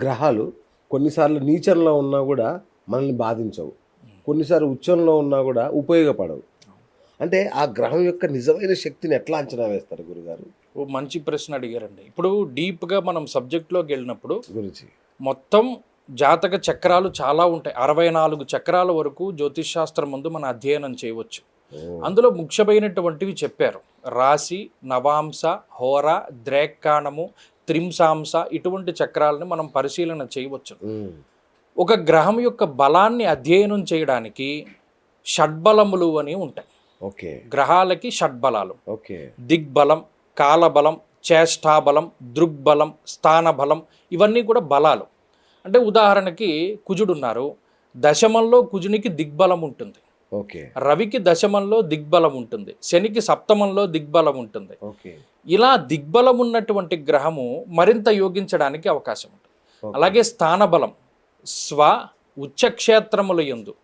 గ్రహాలు కొన్నిసార్లు నీచంలో ఉన్నా కూడా మనల్ని బాధించవు. కొన్నిసార్లు ఉచ్చంలో ఉన్నా కూడా ఉపయోగపడవు. అంటే ఆ గ్రహం యొక్క నిజమైన శక్తిని ఎట్లా అంచనా వేస్తారు గురుగారు? ఓ మంచి ప్రశ్న అడిగారండి. ఇప్పుడు డీప్గా మనం సబ్జెక్ట్లోకి వెళ్ళినప్పుడు గురించి. మొత్తం జాతక చక్రాలు చాలా ఉంటాయి. అరవై నాలుగు చక్రాల వరకు జ్యోతిష్ శాస్త్రం ముందు మన అధ్యయనం చేయవచ్చు. అందులో ముఖ్యమైనటువంటివి చెప్పారు. రాశి నవాంశ హోర ద్రేక్కాణము త్రింశాంశ ఇటువంటి చక్రాలను మనం పరిశీలన చేయవచ్చు. ఒక గ్రహం యొక్క బలాన్ని అధ్యయనం చేయడానికి షడ్బలములు అని ఉంటాయి. ఓకే. గ్రహాలకి షడ్బలాలు. ఓకే. దిగ్బలం కాలబలం చేష్టాబలం దృగ్బలం స్థానబలం ఇవన్నీ కూడా బలాలు. అంటే ఉదాహరణకి కుజుడున్నారు దశమంలో కుజునికి దిగ్బలం ఉంటుంది. ఓకే. రవికి దశమంలో దిగ్బలం ఉంటుంది. శనికి సప్తమంలో దిగ్బలం ఉంటుంది. ఓకే. ఇలా దిగ్బలం ఉన్నటువంటి గ్రహము మరింత యోగించడానికి అవకాశం ఉంటుంది. అలాగే స్థానబలం స్వ ఉచ్చక్షేత్రముల యందు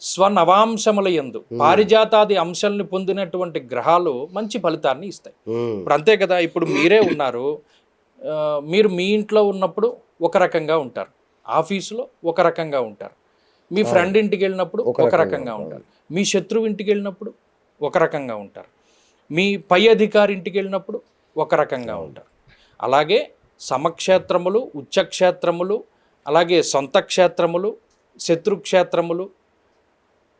స్వనవాంశముల యందు పారిజాతాది అంశాలను పొందినటువంటి గ్రహాలు మంచి ఫలితాన్ని ఇస్తాయి. ఇప్పుడు అంతే కదా ఇప్పుడు మీరే ఉన్నారు. మీరు మీ ఇంట్లో ఉన్నప్పుడు ఒక రకంగా ఉంటారు. ఆఫీసులో ఒక రకంగా ఉంటారు. మీ ఫ్రెండ్ ఇంటికి వెళ్ళినప్పుడు ఒక రకంగా ఉంటారు. మీ శత్రువు ఇంటికి వెళ్ళినప్పుడు ఒక రకంగా ఉంటారు. మీ పై అధికారి ఇంటికి వెళ్ళినప్పుడు ఒక రకంగా ఉంటారు. అలాగే సమక్షేత్రములు ఉచ్చక్షేత్రములు అలాగే సొంత క్షేత్రములు శత్రుక్షేత్రములు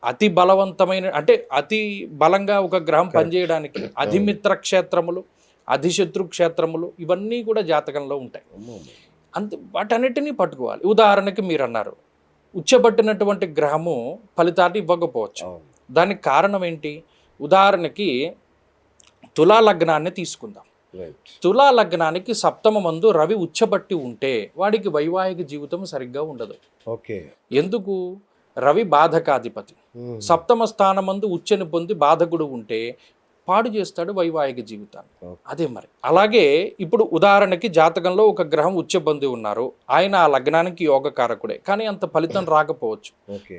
అతి బలవంతమైన అంటే అతి బలంగా ఒక గ్రహం పనిచేయడానికి అధిమిత్ర క్షేత్రములు అధిశత్రు క్షేత్రములు ఇవన్నీ కూడా జాతకంలో ఉంటాయి. అంతే. వాటన్నిటినీ పట్టుకోవాలి. ఉదాహరణకి మీరు అన్నారు ఉచ్చబట్టినటువంటి గ్రహము ఫలితాన్ని ఇవ్వకపోవచ్చు. దానికి కారణం ఏంటి? ఉదాహరణకి తులా లగ్నాన్ని తీసుకుందాం. తులా లగ్నానికి సప్తమ మందు రవి ఉచ్చబట్టి ఉంటే వాడికి వైవాహిక జీవితం సరిగ్గా ఉండదు. ఓకే. ఎందుకు? రవి బాధకాధిపతి. సప్తమ స్థానమందు ఉచ్చని పొంది బాధకుడు ఉంటే పాడు చేస్తాడు వైవాహిక జీవితాన్ని. అదే మరి. అలాగే ఇప్పుడు ఉదాహరణకి జాతకంలో ఒక గ్రహం ఉచ్చబంది ఉన్నారు. ఆయన ఆ లగ్నానికి యోగకారకుడే. కానీ అంత ఫలితం రాకపోవచ్చు.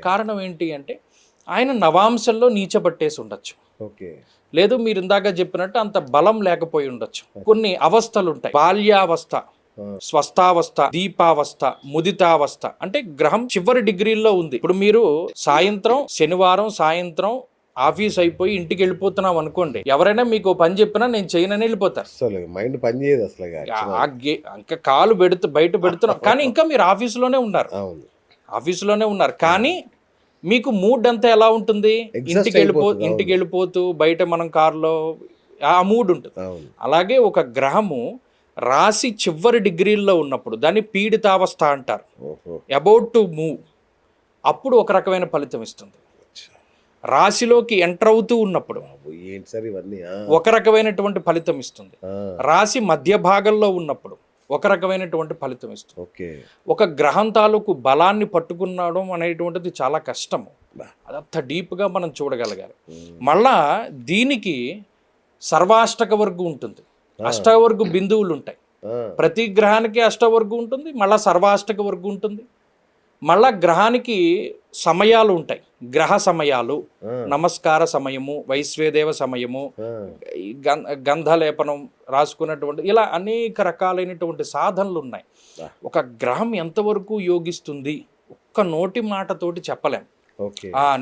కారణం ఏంటి అంటే ఆయన నవాంశంలో నీచబట్టేసి ఉండొచ్చు. లేదు మీరు ఇందాక చెప్పినట్టు అంత బలం లేకపోయి ఉండొచ్చు. కొన్ని అవస్థలు ఉంటాయి బాల్యావస్థ స్వస్థావస్థ దీపావస్థ ముదితావస్థ. అంటే గ్రహం చివరి డిగ్రీల్లో ఉంది. ఇప్పుడు మీరు సాయంత్రం శనివారం సాయంత్రం ఆఫీస్ అయిపోయి ఇంటికి వెళ్ళిపోతున్నాం అనుకోండి ఎవరైనా మీకు పని చెప్పినా నేను చేయనని వెళ్ళిపోతారు. అసలు మైండ్ పనిచేయదు అసలు ఆ గే- ఇంకా కాలు పెడుతూ బయట పెడుతున్నాం. కానీ ఇంకా మీరు ఆఫీసులోనే ఉన్నారు. ఆఫీసులోనే ఉన్నారు. కానీ మీకు మూడ్ అంతా ఎలా ఉంటుంది? ఇంటికి వెళ్ళిపో. ఇంటికి వెళ్ళిపోతూ బయట మనం కారులో ఆ మూడ్ ఉంటుంది. అలాగే ఒక గ్రహము రాశి చివరి డిగ్రీల్లో ఉన్నప్పుడు దాన్ని పీడితావస్థ అంటారు. అబౌట్ టు మూవ్ అప్పుడు ఒక రకమైన ఫలితం ఇస్తుంది. రాశిలోకి ఎంటర్ అవుతూ ఉన్నప్పుడు ఒక రకమైనటువంటి ఫలితం ఇస్తుంది. రాశి మధ్య భాగంలో ఉన్నప్పుడు ఒక రకమైనటువంటి ఫలితం ఇస్తుంది. ఓకే. ఒక గ్రహం తాలూకు బలాన్ని పట్టుకునడం అనేటువంటిది చాలా కష్టము. అదంత డీప్గా మనం చూడగలగాలి. మళ్ళా దీనికి సర్వాష్టక వర్గు ఉంటుంది. అష్టవర్గు బిందువులు ఉంటాయి. ప్రతి గ్రహానికి అష్టవర్గు ఉంటుంది మళ్ళా సర్వాష్టక వర్గు ఉంటుంది. మళ్ళా గ్రహానికి సమయాలు ఉంటాయి. గ్రహ సమయాలు నమస్కార సమయము వైశ్వేదేవ సమయము గంధలేపనం రాసుకున్నటువంటి ఇలా అనేక రకాలైనటువంటి సాధనలు ఉన్నాయి. ఒక గ్రహం ఎంతవరకు యోగిస్తుంది? ఒక్క నోటి మాటతోటి చెప్పలేం.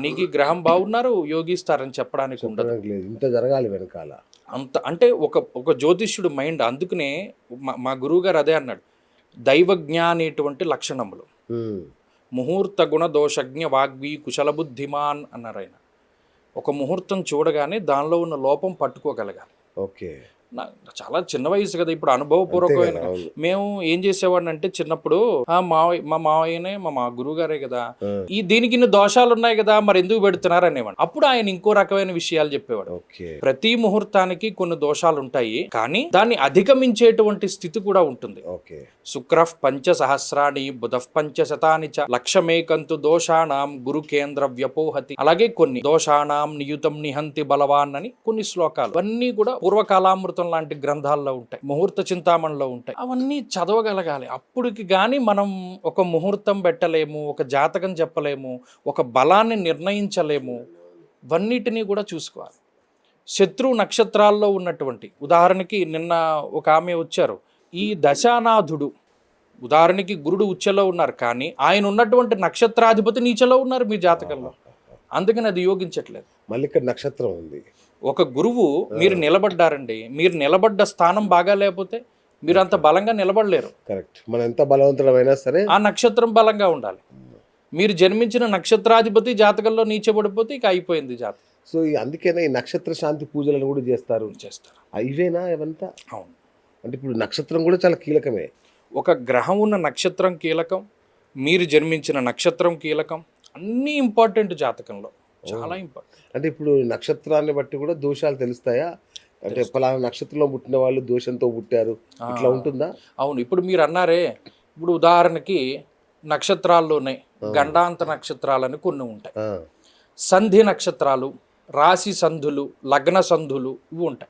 నీకు ఈ గ్రహం బాగున్నారు యోగిస్తారని చెప్పడానికి ఉండదు. ఇంత జరగాలి వెనకాల. అంత అంటే ఒక ఒక జ్యోతిష్యుడు మైండ్ అందుకనే మా మా గురువు గారు అదే అన్నాడు. దైవజ్ఞ అనేటువంటి లక్షణములు. ముహూర్త గుణ దోషజ్ఞ వాగ్వి కుశల బుద్ధిమాన్ అన్నారు ఆయన ఒక ముహూర్తం చూడగానే దానిలో ఉన్న లోపం పట్టుకోగలగాలి. ఓకే. చాలా చిన్న వయసు కదా ఇప్పుడు అనుభవపూర్వకమైన. మేము ఏం చేసేవాడిని అంటే చిన్నప్పుడు "ఆ, మావయ్య మా మావయ్యనే మా మా గురువు గారే కదా ఈ దీనికి ఇన్ని దోషాలు ఉన్నాయి కదా మరి ఎందుకు పెడుతున్నారు అనేవాడు. అప్పుడు ఆయన ఇంకో రకమైన విషయాలు చెప్పేవాడు. ప్రతి ముహూర్తానికి కొన్ని దోషాలు ఉంటాయి కానీ దాన్ని అధిగమించేటువంటి స్థితి కూడా ఉంటుంది. శుక్ర పంచ సహస్రాణి బుధ పంచ శతాని చ లక్షమేకంతు దోషాణం గురు కేంద్ర వ్యపోహతి. అలాగే కొన్ని దోషాణం నియుతం నిహంతి బలవాన్ అని కొన్ని శ్లోకాలు. అవన్నీ కూడా పూర్వకాలామృతం లాంటి గ్రంథాల్లో ఉంటాయి ముహూర్త చింతామణిలో ఉంటాయి. అవన్నీ చదవగలగాలి. అప్పుడుకి కానీ మనం ఒక ముహూర్తం పెట్టలేము ఒక జాతకం చెప్పలేము ఒక బలాన్ని నిర్ణయించలేము. ఇవన్నిటినీ కూడా చూసుకోవాలి. శత్రు నక్షత్రాల్లో ఉన్నటువంటి ఉదాహరణకి నిన్న ఒక ఆమె వచ్చారు. ఈ దశానాథుడు ఉదాహరణకి గురుడు ఉచ్చలో ఉన్నారు కానీ ఆయన ఉన్నటువంటి నక్షత్రాధిపతి నీచలో ఉన్నారు మీ జాతకంలో. అందుకని అది యోగించట్లేదు. మళ్ళీ ఇక్కడ నక్షత్రం ఉంది. ఒక గురువు మీరు నిలబడ్డారండి. మీరు నిలబడ్డ స్థానం బాగా లేకపోతే మీరు అంత బలంగా నిలబడలేరు. కరెక్ట్. మనం ఎంత బలవంతులమైనా సరే ఆ నక్షత్రం బలంగా ఉండాలి. మీరు జన్మించిన నక్షత్రాధిపతి జాతకంలో నీచబడిపోతే ఇక అయిపోయింది జాతకం. సో అందుకనే ఈ నక్షత్ర శాంతి పూజలను కూడా చేస్తారు. చేస్తారు. ఇవేనా ఇవంతా అవును. అంటే ఇప్పుడు నక్షత్రం కూడా చాలా కీలకమే. ఒక గ్రహం ఉన్న నక్షత్రం కీలకం మీరు జన్మించిన నక్షత్రం కీలకం అన్నీ ఇంపార్టెంట్ జాతకంలో. చాలా ఇంపార్టెంట్ అంటే ఇప్పుడు నక్షత్రాన్ని బట్టి కూడా దోషాలు తెలుస్తాయా? అంటే పలానా నక్షత్రంలో పుట్టిన వాళ్ళు దోషంతో పుట్టారు. ఇట్లా ఉంటుందా? అవును. ఇప్పుడు మీరు అన్నారే ఇప్పుడు ఉదాహరణకి నక్షత్రాల్లోనే గండాంత నక్షత్రాలని కొన్ని ఉంటాయి. సంధి నక్షత్రాలు రాశి సంధులు లగ్న సంధులు ఇవి ఉంటాయి.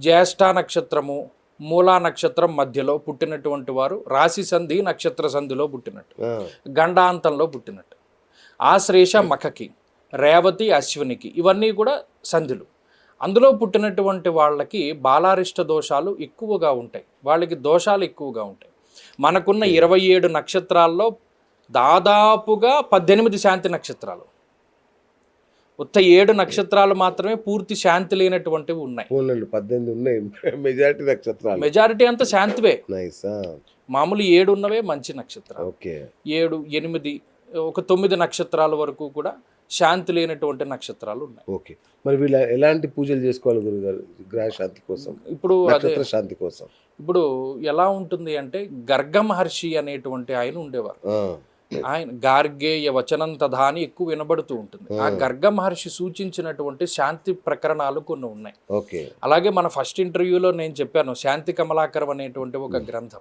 జ్యేష్ఠ నక్షత్రము మూలా నక్షత్రం మధ్యలో పుట్టినటువంటి వారు రాశి సంధి నక్షత్ర సంధిలో పుట్టినట్టు గండాంతంలో పుట్టినట్టు. ఆశ్లేష మఖకి. రేవతి అశ్వినికి ఇవన్నీ కూడా సంధులు అందులో పుట్టినటువంటి వాళ్ళకి బాలారిష్ట దోషాలు ఎక్కువగా ఉంటాయి. వాళ్ళకి దోషాలు ఎక్కువగా ఉంటాయి. మనకున్న ఇరవై ఏడు నక్షత్రాల్లో దాదాపుగా పద్దెనిమిది శాంతి నక్షత్రాలు. ఉత్త ఏడు నక్షత్రాలు మాత్రమే పూర్తి శాంతి లేనటువంటివి ఉన్నాయి. పద్దెనిమిది ఉన్నాయి. మెజారిటీ నక్షత్రాలు. మెజారిటీ అంతా శాంతివే. మామూలు ఏడు ఉన్నవే మంచి నక్షత్రాలు. ఓకే. ఏడు ఎనిమిది ఒక తొమ్మిది నక్షత్రాల వరకు కూడా శాంతి లేనటువంటి నక్షత్రాలు ఉన్నాయి. ఓకే. మరి వీళ్ళ ఎలాంటి పూజలు చేసుకోవాలి గురుగారు గ్రహ శాంతి కోసం? ఇప్పుడు నక్షత్ర శాంతి కోసం. ఇప్పుడు ఎలా ఉంటుంది అంటే గర్గ మహర్షి అనేటువంటి ఆయన ఉండేవారు. ఆయన గార్గేయ వచనం తథా అని ఎక్కువ వినబడుతూ ఉంటుంది. ఆ గర్గ మహర్షి సూచించినటువంటి శాంతి ప్రకరణాలు కొన్ని ఉన్నాయి. ఓకే. అలాగే మన ఫస్ట్ ఇంటర్వ్యూలో నేను చెప్పాను శాంతి కమలాకరం అనేటువంటి ఒక గ్రంథం.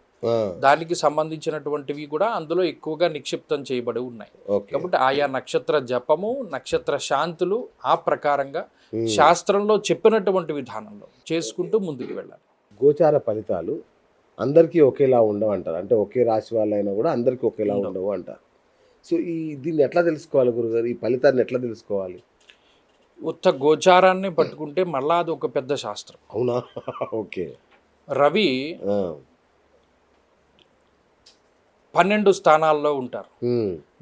దానికి సంబంధించినటువంటివి కూడా అందులో ఎక్కువగా నిక్షిప్తం చేయబడి ఉన్నాయి. కాబట్టి ఆయా నక్షత్ర జపము నక్షత్ర శాంతులు ఆ ప్రకారంగా శాస్త్రంలో చెప్పినటువంటి విధానంలో చేసుకుంటూ ముందుకు వెళ్ళాలి. గోచార ఫలితాలు అందరికీ ఒకేలా ఉండవు అంటారు. అంటే ఒకే రాశి వాళ్ళైనా కూడా అందరికీ ఒకేలా ఉండవు. అంటారు. సో ఈ దీన్ని ఎట్లా తెలుసుకోవాలి గురుగారు? ఈ ఫలితాన్ని ఎట్లా తెలుసుకోవాలి? ఉత్త గోచారాన్ని పట్టుకుంటే మళ్ళా అది ఒక పెద్ద శాస్త్రం. అవునా? ఓకే. రవి పన్నెండు స్థానాల్లో ఉంటారు.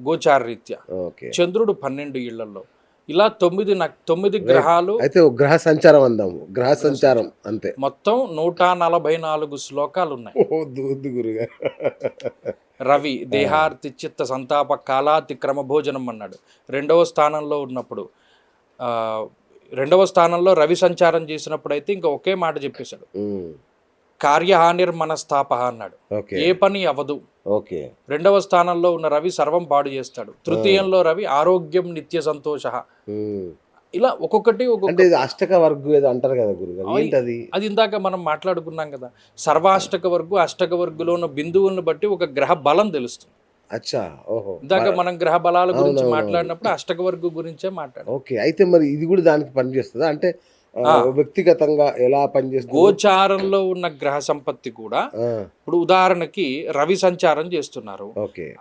గోచార రీత్యా. ఓకే. చంద్రుడు పన్నెండు ఇళ్ళలో ఇలా తొమ్మిది తొమ్మిది గ్రహాలు అయితే గ్రహ సంచారం అందాము. గ్రహ సంచారం అంతే. మొత్తం నూట నలభై నాలుగు శ్లోకాలు ఉన్నాయి గురుగారు రవి దేహార్తి చిత్త సంతాప కాలాతి క్రమ భోజనం అన్నాడు. రెండవ స్థానంలో ఉన్నప్పుడు ఆ, రెండవ స్థానంలో రవి సంచారం చేసినప్పుడు అయితే ఇంకా ఒకే మాట చెప్పేశాడు. ఉమ్, కార్యహానిర్మనస్తాప అన్నాడు ఏ పని అవ్వదు ఓకే. రెండవ స్థానంలో ఉన్న రవి సర్వం పాడు చేస్తాడు. తృతీయంలో రవి ఆరోగ్యం నిత్య సంతోష. ఇలా ఒక్కొక్కటి అష్టక వర్గు ఏదో అంటారు కదా గురుగారు ఏంటది? అది ఇందాక మనం మాట్లాడుకున్నాం కదా. సర్వాష్టక వర్గు అష్టక వర్గులో ఉన్న బిందువులను బట్టి ఒక గ్రహ బలం తెలుస్తుంది. అచ్చా. ఓహో. ఇందాక మనం గ్రహ బలాల గురించి. మాట్లాడినప్పుడు అష్టక వర్గు గురించే మాట్లాడాం. ఓకే. అయితే మరి ఇది కూడా దానికి పనిచేస్తుందా? అంటే వ్యక్తిగతంగా ఎలా పనిచేస్తుంది? గోచారంలో ఉన్న గ్రహ సంపత్తి కూడా ఇప్పుడు ఉదాహరణకి రవి సంచారం చేస్తున్నారు.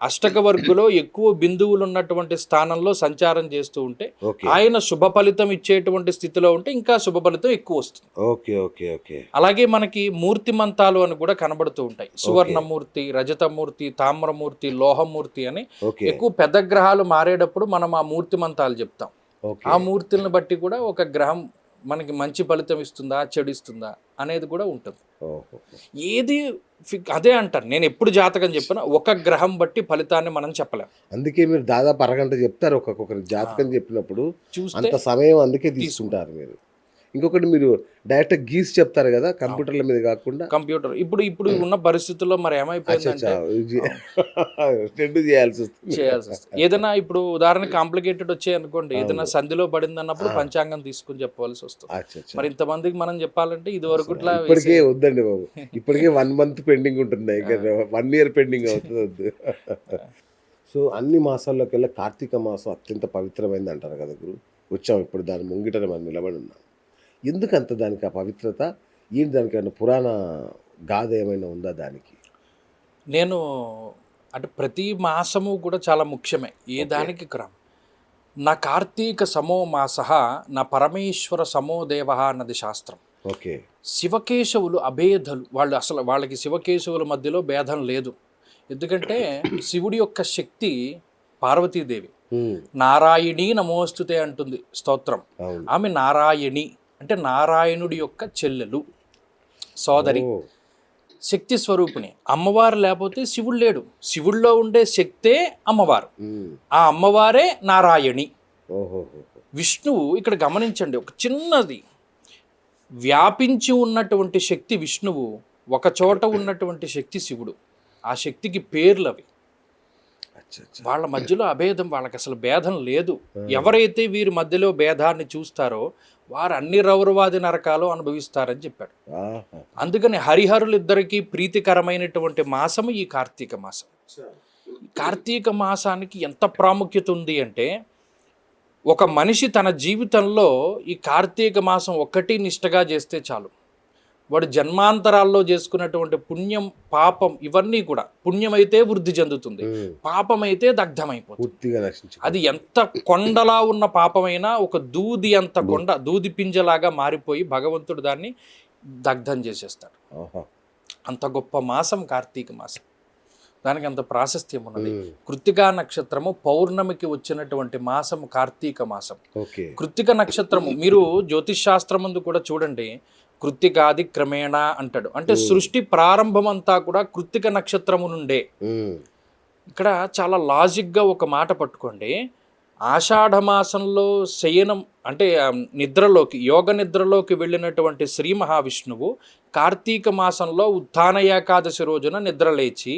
అష్టక వర్గులో ఎక్కువ బిందువులు ఉన్నటువంటి స్థానంలో సంచారం చేస్తూ ఉంటే ఆయన శుభ ఫలితం ఇచ్చేటువంటి స్థితిలో ఉంటే ఇంకా శుభ ఫలితం ఎక్కువ వస్తుంది. Okay okay okay. అలాగే మనకి మూర్తిమంతాలు అని కూడా కనబడుతూ ఉంటాయి. సువర్ణమూర్తి రజతమూర్తి తామ్రమూర్తి లోహమూర్తి అని ఎక్కువ పెద్ద గ్రహాలు మారేటప్పుడు మనం ఆ మూర్తిమంతాలు చెప్తాం. ఓకే. ఆ మూర్తులను బట్టి కూడా ఒక గ్రహం మనకి మంచి ఫలితం ఇస్తుందా చెడు ఇస్తుందా అనేది కూడా ఉంటుంది. ఓహో. ఏది అదే అంటారు. నేను ఎప్పుడు జాతకం చెప్పినా ఒక గ్రహం బట్టి ఫలితాన్ని మనం చెప్పలేం. అందుకే మీరు దాదాపు అరగంట చెప్తారు ఒక్కొక్కరి. జాతకం చెప్పినప్పుడు చూస్తే అంత సమయం అందుకే తీసుకుంటారు మీరు. ఇంకొకటి మీరు డైరెక్ట్ గీసి చెప్తారు కదా కంప్యూటర్ల మీద కాకుండా. కంప్యూటర్. ఇప్పుడు ఇప్పుడు ఉన్న పరిస్థితుల్లో మరి ఏమైపోయిందంటే రెండు చేయాల్సి వస్తుంది. చేయాల్సి వస్తుంది. ఏదైనా ఇప్పుడు ఉదాహరణ కాంప్లికేటెడ్ వచ్చాయి అనుకోండి. ఏదైనా సంధిలో పడింది అన్నప్పుడు పంచాంగం తీసుకుని చెప్పవలసి వస్తుంది. మరి ఇంతమందికి మనం చెప్పాలంటే ఇది వరకు ఇప్పటికే వద్దండి బాబు. ఇప్పటికే వన్ మంత్ పెండింగ్ ఉంటుంది? వన్ ఇయర్ పెండింగ్ అవుతుంది? వద్దు. సో అన్ని మాసాల్లోకి వెళ్ళి కార్తీక మాసం అత్యంత పవిత్రమైంది అంటారు కదా గురు. వచ్చాం ఇప్పుడు దాని ముంగిటనే మనం నిలబడి ఉన్నాం. ఎందుకు అంత దానికి ఆ పవిత్రత? ఏంటి దానికి ఏమైనా పురాణ గాథ ఏమైనా ఉందా దానికి? నేను అంటే ప్రతి మాసము కూడా చాలా ముఖ్యమే ఏ దానికి క్రమం నా కార్తీక సమో మాస నా పరమేశ్వర సమో దేవ అన్నది శాస్త్రం. ఓకే. శివకేశవులు అభేదలు వాళ్ళు అసలు వాళ్ళకి శివకేశవుల మధ్యలో భేదం లేదు. ఎందుకంటే శివుడి యొక్క శక్తి పార్వతీదేవి. నారాయణి నమోస్తుతే అంటుంది స్తోత్రం. ఆమె నారాయణి. అంటే నారాయణుడి యొక్క చెల్లెలు సోదరి. శక్తి స్వరూపిణి. అమ్మవారు లేకపోతే శివుడు లేడు. శివుడిలో ఉండే శక్తే అమ్మవారు. ఆ అమ్మవారే నారాయణి. విష్ణువు ఇక్కడ గమనించండి ఒక చిన్నది వ్యాపించి ఉన్నటువంటి శక్తి విష్ణువు ఒక చోట ఉన్నటువంటి శక్తి శివుడు. ఆ శక్తికి పేర్లు అవి వాళ్ళ మధ్యలో అభేదం వాళ్ళకి అసలు భేదం లేదు. ఎవరైతే వీరి మధ్యలో భేదాన్ని చూస్తారో వారు అన్ని రౌరవాది నరకాలు అనుభవిస్తారని చెప్పాడు. అందుకని హరిహరులిద్దరికీ ప్రీతికరమైనటువంటి మాసము ఈ కార్తీక మాసం. కార్తీక మాసానికి ఎంత ప్రాముఖ్యత ఉంది అంటే ఒక మనిషి తన జీవితంలో ఈ కార్తీక మాసం ఒక్కటి నిష్టగా చేస్తే చాలు. వాడు జన్మాంతరాల్లో చేసుకున్నటువంటి పుణ్యం పాపం ఇవన్నీ కూడా పుణ్యం అయితే వృద్ధి చెందుతుంది. ఉమ్, పాపం అయితే దగ్ధమైపోతుంది అది ఎంత కొండలా ఉన్న పాపమైనా ఒక దూది అంత కొండ దూది పింజలాగా మారిపోయి భగవంతుడు దాన్ని దగ్ధం చేసేస్తాడు. అంత గొప్ప మాసం కార్తీక మాసం. దానికి అంత ప్రాశస్త్యం ఉన్నది. కృత్తికా నక్షత్రము పౌర్ణమికి వచ్చినటువంటి మాసం కార్తీక మాసం. కృత్తిక నక్షత్రము మీరు జ్యోతిష్ శాస్త్రం ముందు కూడా చూడండి కృత్తికాది క్రమేణ అంటాడు. అంటే సృష్టి ప్రారంభం అంతా కూడా కృత్తిక నక్షత్రము నుండే ఇక్కడ చాలా లాజిక్గా ఒక మాట పట్టుకోండి. ఆషాఢ మాసంలో శయనం అంటే నిద్రలోకి యోగ నిద్రలోకి వెళ్ళినటువంటి శ్రీ మహావిష్ణువు కార్తీక మాసంలో ఉత్థాన ఏకాదశి రోజున నిద్రలేచి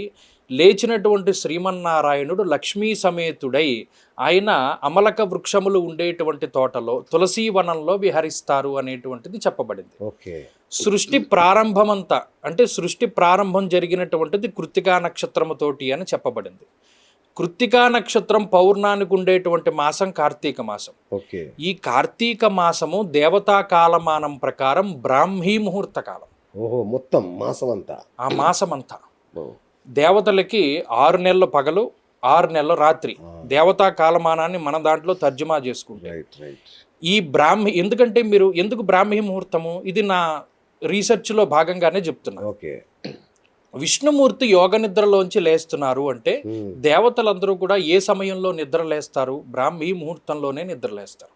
లేచినటువంటి శ్రీమన్నారాయణుడు లక్ష్మీ సమేతుడై ఆయన అమలక వృక్షములు ఉండేటువంటి తోటలో తులసీ వనంలో విహరిస్తారు అనేటువంటిది చెప్పబడింది. ఓకే. సృష్టి ప్రారంభమంతా అంటే సృష్టి ప్రారంభం జరిగినటువంటిది కృత్తికా నక్షత్రముతోటి అని చెప్పబడింది. కృత్తికా నక్షత్రం పౌర్ణానికి ఉండేటువంటి మాసం కార్తీక మాసం. ఓకే. ఈ కార్తీక మాసము దేవతా కాలమానం ప్రకారం బ్రాహ్మీ ముహూర్త కాలం. ఓహో మొత్తం మాసం అంతా ఆ మాసమంతా. ఓ, దేవతలకి ఆరు నెలల పగలు ఆరు నెలల రాత్రి. దేవతా కాలమానాన్ని మన దాంట్లో తర్జుమా చేసుకుంటే. ఈ బ్రాహ్మి ఎందుకంటే మీరు ఎందుకు బ్రాహ్మీ ముహూర్తము? ఇది నా రీసెర్చ్లో భాగంగానే చెప్తున్నా. ఓకే. విష్ణుమూర్తి యోగ నిద్రలోంచి లేస్తున్నారు అంటే దేవతలందరూ కూడా ఏ సమయంలో నిద్ర లేస్తారు? బ్రాహ్మీ ముహూర్తంలోనే నిద్ర లేస్తారు.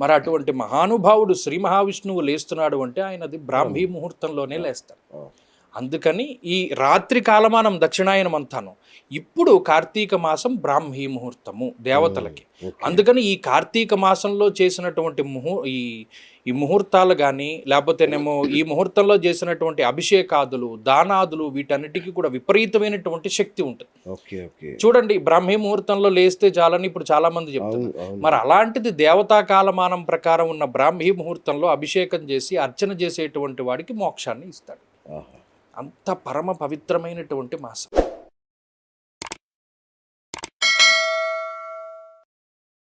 మరి అటువంటి మహానుభావుడు శ్రీ మహావిష్ణువు లేస్తున్నాడు అంటే ఆయనది బ్రాహ్మీ ముహూర్తంలోనే లేస్తారు. అందుకని ఈ రాత్రి కాలమానం దక్షిణాయనం అంతాను ఇప్పుడు కార్తీక మాసం బ్రాహ్మీ ముహూర్తము దేవతలకి. అందుకని ఈ కార్తీక మాసంలో చేసినటువంటి ముహూ ఈ ఈ ముహూర్తాలు కానీ లేకపోతేనేమో ఈ ముహూర్తంలో చేసినటువంటి అభిషేకాదులు దానాదులు వీటన్నిటికీ కూడా విపరీతమైనటువంటి శక్తి ఉంటుంది. చూడండి బ్రాహ్మీ ముహూర్తంలో లేస్తే చాలని ఇప్పుడు చాలా మంది అవును మరి అలాంటిది దేవతా కాలమానం ప్రకారం ఉన్న బ్రాహ్మీ ముహూర్తంలో అభిషేకం చేసి అర్చన చేసేటువంటి వాడికి మోక్షాన్ని ఇస్తాడు. అంత పరమ పవిత్రమైనటువంటి మాసం.